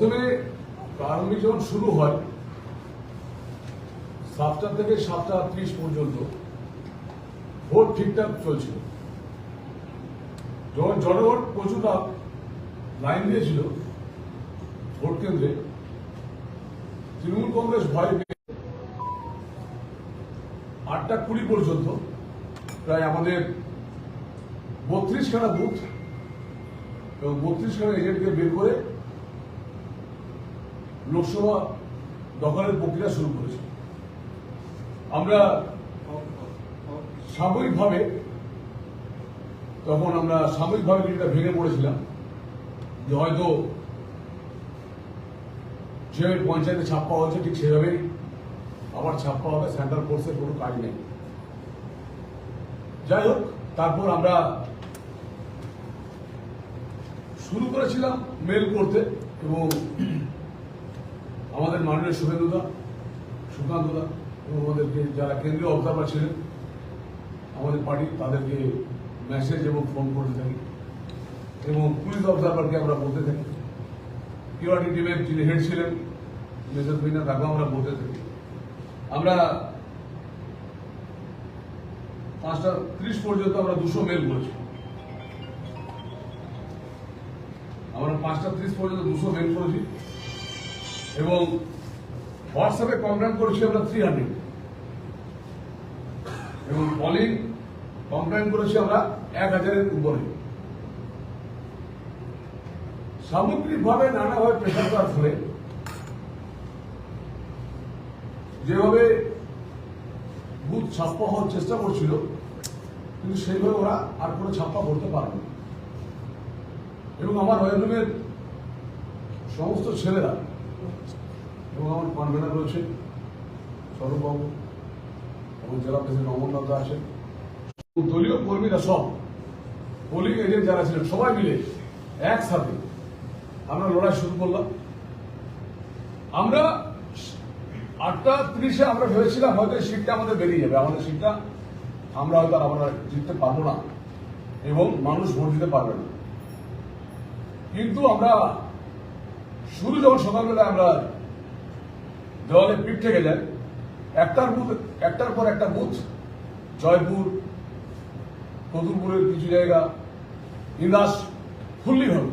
প্রথমে প্রারম্ভিক যখন শুরু হয় সাতটা থেকে সাতটা ত্রিশ পর্যন্ত। ভোট ঠিকঠাক চলছিল। যখন জনগণ প্রচুর লাইন দিয়েছিল ভোট কেন্দ্রে। তৃণমূল কংগ্রেস ভয় পেয়ে আটটা কুড়ি পর্যন্ত। প্রায় আমাদের বত্রিশখানা বুথ এবং বত্রিশখানা এজেন্টকে বের করে লোকসভা দখলের প্রক্রিয়া শুরু করেছে। আমরা সাময়িকভাবে তখন আমরা সাময়িকভাবে কিছুটা ভেঙে পড়েছিলাম যে হয়তো যেভাবে পঞ্চায়েতে ছাপ্পা হচ্ছে ঠিক সেভাবেই, আবার ছাপ্পা হবে সেন্ট্রাল ফোর্সের কোনো কাজ নেই। যাই হোক, তারপর আমরা শুরু করেছিলাম মেল করতে এবং আমাদের মাননীয় শুভেন্দুদা, সুকান্তদা এবং আমাদেরকে যারা কেন্দ্রীয় অবজারভার ছিলেন, আমাদের পার্টি তাদেরকে মেসেজ এবং ফোন করতে থাকি। এবং পুলিশ অবজারভারকে আমরা বলতে থাকি। কিউআরটি টিমের যিনি হেড ছিলেন, মেজর মিনা তাকেও আমরা বলতে থাকি। আমরা পাঁচটা ত্রিশ পর্যন্ত আমরা দুশো মেল করেছি। আমরা পাঁচটা ত্রিশ পর্যন্ত দুশো মেল করেছি। এবং হোয়াটসঅ্যাপে কমপ্লেন করেছি আমরা থ্রি হান্ড্রেড এবং কলিং কমপ্লেন করেছি আমরা এক হাজারের উপরে। সামগ্রিকভাবে নানাভাবে করার ফলে যেভাবে বুথ ছাপ্পা হওয়ার চেষ্টা করছিল, কিন্তু সেইভাবে ওরা আর কোনো ছাপ্পা করতে পারবে এবং আমার ওয়েলরুমের সমস্ত ছেলেরা এবং আমার কনভেনার রয়েছে স্বরূপবাবু এবং জেলা প্রেসিডেন্ট অমরনাথ আছেন। দলীয় কর্মীরা সব পোলিং এজেন্ট যারা ছিলেন, সবাই মিলে একসাথে আমরা লড়াই শুরু করলাম। আমরা আটটা ত্রিশে আমরা ভেবেছিলাম হয়তো সিটটা আমাদের বেরিয়ে যাবে। আমাদের সিটটা আমরা হয়তো আমরা জিততে পারব না, এবং মানুষ ভোট দিতে পারবে না। কিন্তু আমরা শুরু যখন সকালবেলা আমরা দেওয়ালে পিঠ থেকে একটার বুথ, একটার পর একটা বুথ, জয়পুর, কদুরপুরের কিছু জায়গা ইন্দাস ফুল্লি হবে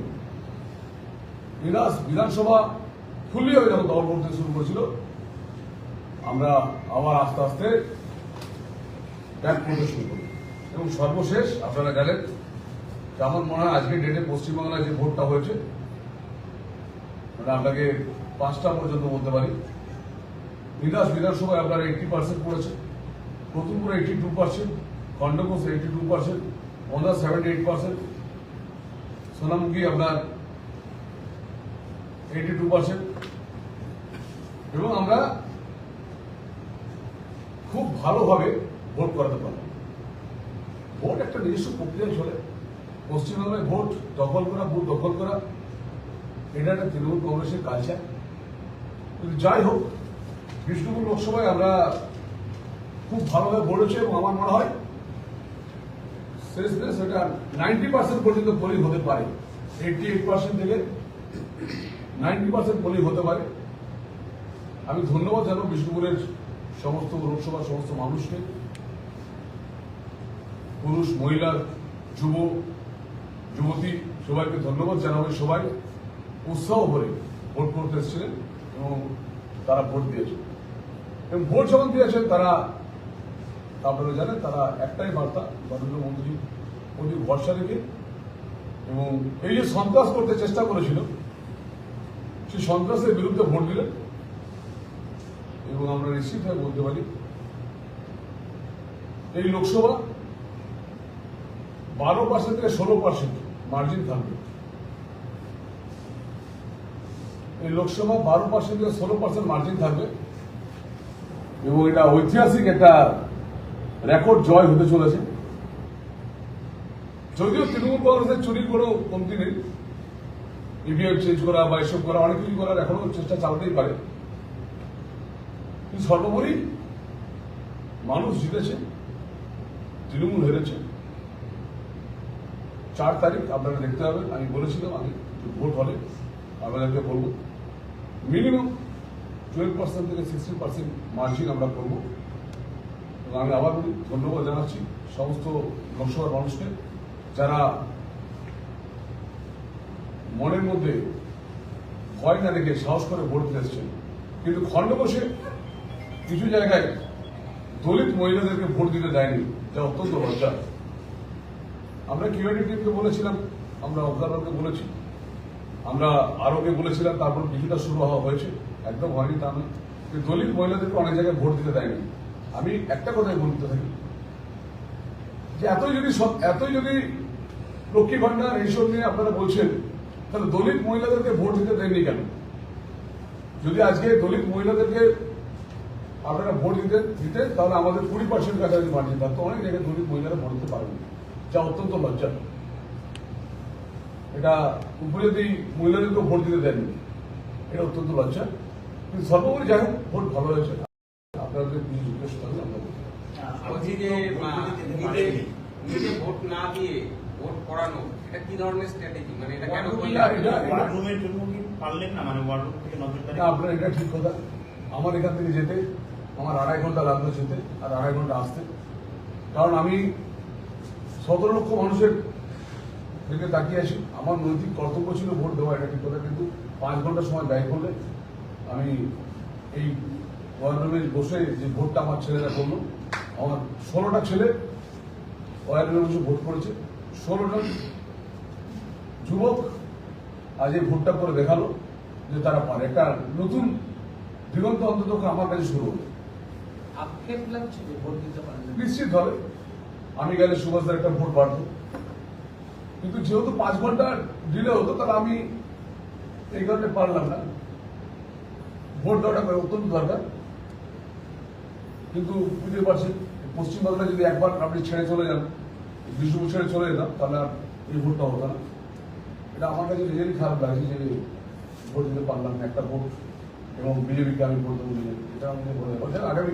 ইন্দাস বিধানসভা ফুল্লি হয়ে যখন দল করতে শুরু করেছিল, আমরা আবার আস্তে আস্তে ব্যাক করতে শুরু করি। এবং সর্বশেষ আপনারা জানেন যে আমার মনে হয় আজকের ডেটে পশ্চিমবাংলায় যে ভোটটা হয়েছে আপনাকে পাঁচটা পর্যন্ত বলতে পারি। বিধাস বিধানসভায় আপনার এইটটি পার্সেন্ট পড়েছে Pratulpur eighty two percent Khandaghosh eighty two percent মন্দা সেভেন্টি এইট পার্সেন্ট সোনামুখী আপনার এইটি টু পার্সেন্ট এবং আমরা খুব ভালোভাবে ভোট করাতে পারব। ভোট একটা নিজস্ব প্রক্রিয়া চলে। পশ্চিমবঙ্গে ভোট দখল করা, ভোট দখল করা। এটা একটা তৃণমূল কংগ্রেসের কালচার যাই হোক, বিষ্ণুপুর লোকসভায় আমরা খুব ভালোভাবে ভোটেছি এবং আমার মনে হয় শেষমেশ এটা নাইনটি পার্সেন্ট পর্যন্ত পোলিং হতে পারে। এইটটি এইট পার্সেন্ট থেকে নাইনটি পার্সেন্ট পোলিং হতে পারে। আমি ধন্যবাদ জানাব বিষ্ণুপুরের সমস্ত লোকসভার সমস্ত মানুষকে। পুরুষ, মহিলা, যুব, যুবতী, সবাইকে ধন্যবাদ জানাব সবাই। উৎসাহ ভরে ভোট করতে এসেছিলেন এবং তারা ভোট দিয়েছেন। এবং ভোট যখন দিয়েছেন, তারা আপনারা জানেন, তারা একটাই বার্তা, নরেন্দ্র মোদী ভরসা রেখে এবং এই যে সন্ত্রাস করতে চেষ্টা করেছিল, সেই সন্ত্রাসের বিরুদ্ধে ভোট দিলেন। এবং আমরা নিশ্চিত হয়ে বলতে পারি, এই লোকসভা বারো পার্সেন্ট থেকে ষোলো পার্সেন্ট মার্জিন থাকবে। এই লোকসভা বারো পার্সেন্ট থেকে ষোলো পার্সেন্ট মার্জিন থাকবে। এবং এটা ঐতিহাসিক একটা রেকর্ড জয় হতে চলেছে। যদিও তৃণমূল কংগ্রেসের চুরির কোনো কমতি নেই। ইভিএম চেঞ্জ করা বা এসব করা, অনেক কিছু করার এখনও চেষ্টা চালাতেই পারে। কিন্তু সর্বোপরি মানুষ জিতেছে, তৃণমূল হেরেছে। চার তারিখ আপনারা দেখতে হবে আমি বলেছিলাম আমি ভোট হলে। আপনাদেরকে বলব মিনিমাম টুয়েলভ পার্সেন্ট থেকে সিক্সটিন পার্সেন্ট মার্জিন আমরা করব। আমি আবার বলি, ধন্যবাদ জানাচ্ছি সমস্ত লোকসভার মানুষকে যারা মনের মধ্যে ভয় না রেখে সাহস করে ভোট দিতে এসছেন। কিন্তু খণ্ড বসে কিছু জায়গায় দলিত মহিলাদেরকে ভোট দিতে দেয়নি, যা অত্যন্ত লজ্জা। আমরা কিউআইডি টিমকে বলেছিলাম, আমরা অবজারভারকে বলেছি। আমরা আরোকে বলেছিলাম, তারপর কিছুটা শুরু হওয়া হয়েছে। একদম হয়নি তা নয়। দলিত মহিলাদেরকে অনেক জায়গায় ভোট দিতে দেয়নি। আমি একটা কথাই বলতে থাকি। যে এতই যদি সব- এতই যদি লক্ষ্মী ভান্ডার এইসব নিয়ে আপনারা বলছেন, তাহলে দলিত মহিলাদেরকে ভোট দিতে দেননি কেন? যদি আজকে দলিত মহিলাদেরকে আপনারা ভোট দিতে দিতে তাহলে আমাদের কুড়ি পার্সেন্ট কাছাকাছি মার্জিন থাকতো। অনেক জায়গায় দলিত মহিলারা ভোট দিতে পারবেন যা অত্যন্ত লজ্জা এটা উপজাতি মহিলাদেরকে ভোট দিতে দেননি এটা অত্যন্ত লজ্জা। কিন্তু সর্বোপরি যাই হোক ভোট ভালো হয়েছে। আপনাদের কিছু জিজ্ঞেস করলে আমরা বলব। বলছি যে নিজে নিজে ভোট না দিয়ে ভোট করানো এটা কি ধরনের স্ট্র্যাটেজি মানে এটা কেন জন্য কি পারলেন না? মানে ওয়ার্ড থেকে নজরদারি আপনার এটা ঠিক কথা। আমার এখান থেকে যেতে আমার আড়াই ঘণ্টা লাগল যেতে আর আড়াই ঘণ্টা আসতে। কারণ আমি সতেরো লক্ষ মানুষের দিকে তাকিয়ে আছি। আমার নৈতিক কর্তব্য ছিল ভোট দেওয়া এটা ঠিক কথা কিন্তু পাঁচ ঘণ্টা সময় ব্যয় করলে আমি এই ওয়ার্ডরুমে বসে যে ভোটটা আমার ছেলেরা করল আমার ষোলোটা ছেলে ওয়ার্ডরুমে বসে ভোট করেছে। ষোলোটা যুবক আজ এই ভোটটা করে দেখাল যে তারা পারে। একটা নতুন দিগন্ত অন্তত আমার কাছে শুরু হলো। নিশ্চিত হবে আমি গেলে সুভাষদার একটা ভোট বাড়তো। কিন্তু যেহেতু পাঁচ ঘণ্টা ডিলে হতো, তাহলে আমি এই কারণে পারলাম না। ভোট দেওয়াটা অত্যন্ত দরকার। কিন্তু বুঝতে পারছেন পশ্চিমবাংলা যদি একবার আপনি ছেড়ে চলে যান, বিষ্ণুপুর ছেড়ে চলে যেতাম তাহলে আর এই ভোটটা হতো না। এটা আমার কাছে নিজেরই খারাপ লাগছে যে ভোট দিতে পারলাম না একটা ভোট, এবং বিজেপিকে আমি ভোট দেবো এটা বলে দেবো আগামী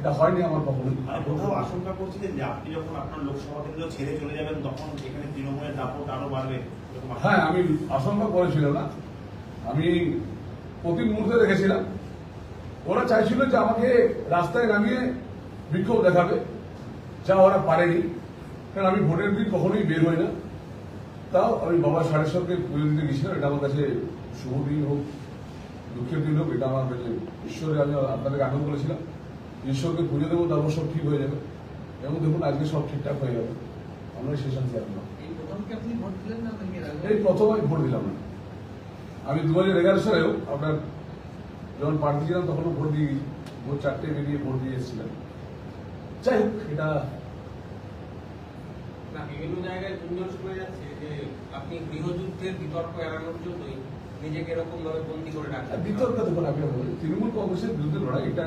এটা হয়নি আমার কখনোই মানে কোথাও আশঙ্কা করছিলেন যে আপনি যখন আপনার লোকসভা কেন্দ্র ছেড়ে চলে যাবেন তখন এখানে তৃণমূলের দাপট আরও বাড়বে? হ্যাঁ আমি আশঙ্কা করেছিলাম না। আমি প্রতি মুহূর্তে দেখেছিলাম। ওরা চাইছিল যে আমাকে রাস্তায় নামিয়ে বিক্ষোভ দেখাবে। যা ওরা পারেনি। কারণ আমি ভোটের দিন কখনোই বের হই না। তাও আমি বাবা সারেশ্বরকে পুজো দিতে গেছিলাম এটা আমার কাছে শুভ দিন হোক দুঃখের দিন হোক এটা আমার কাছে ঈশ্বরে আমি আপনাদেরকে আগেও বলেছিলাম ঈশ্বরকে পুজো দেবো তারপর সব ঠিক হয়ে যাবে। এবং দেখুন আজকে সব ঠিকঠাক হয়ে যাবে। আমরা সেই শান্তি আসলাম। এই প্রথম আমি ভোট দিলাম না। আমি দু হাজার এগারো সালেও আপনার যখন প্রার্থী ছিলাম তখনও ভোট দিয়ে ভোট চারটে বেরিয়ে ভোট দিয়ে এসেছিলাম। যাই হোক এটা না বিভিন্ন জায়গায় গুঞ্জন শোনা যাচ্ছে যে আপনি গৃহযুদ্ধের বিতর্ক এড়ানোর জন্যই নিজেকে এরকম ভাবে বন্দি করে রাখেন বিতর্ক দেখুন আমি বলি। তৃণমূল কংগ্রেসের বিরুদ্ধে লড়াই এটা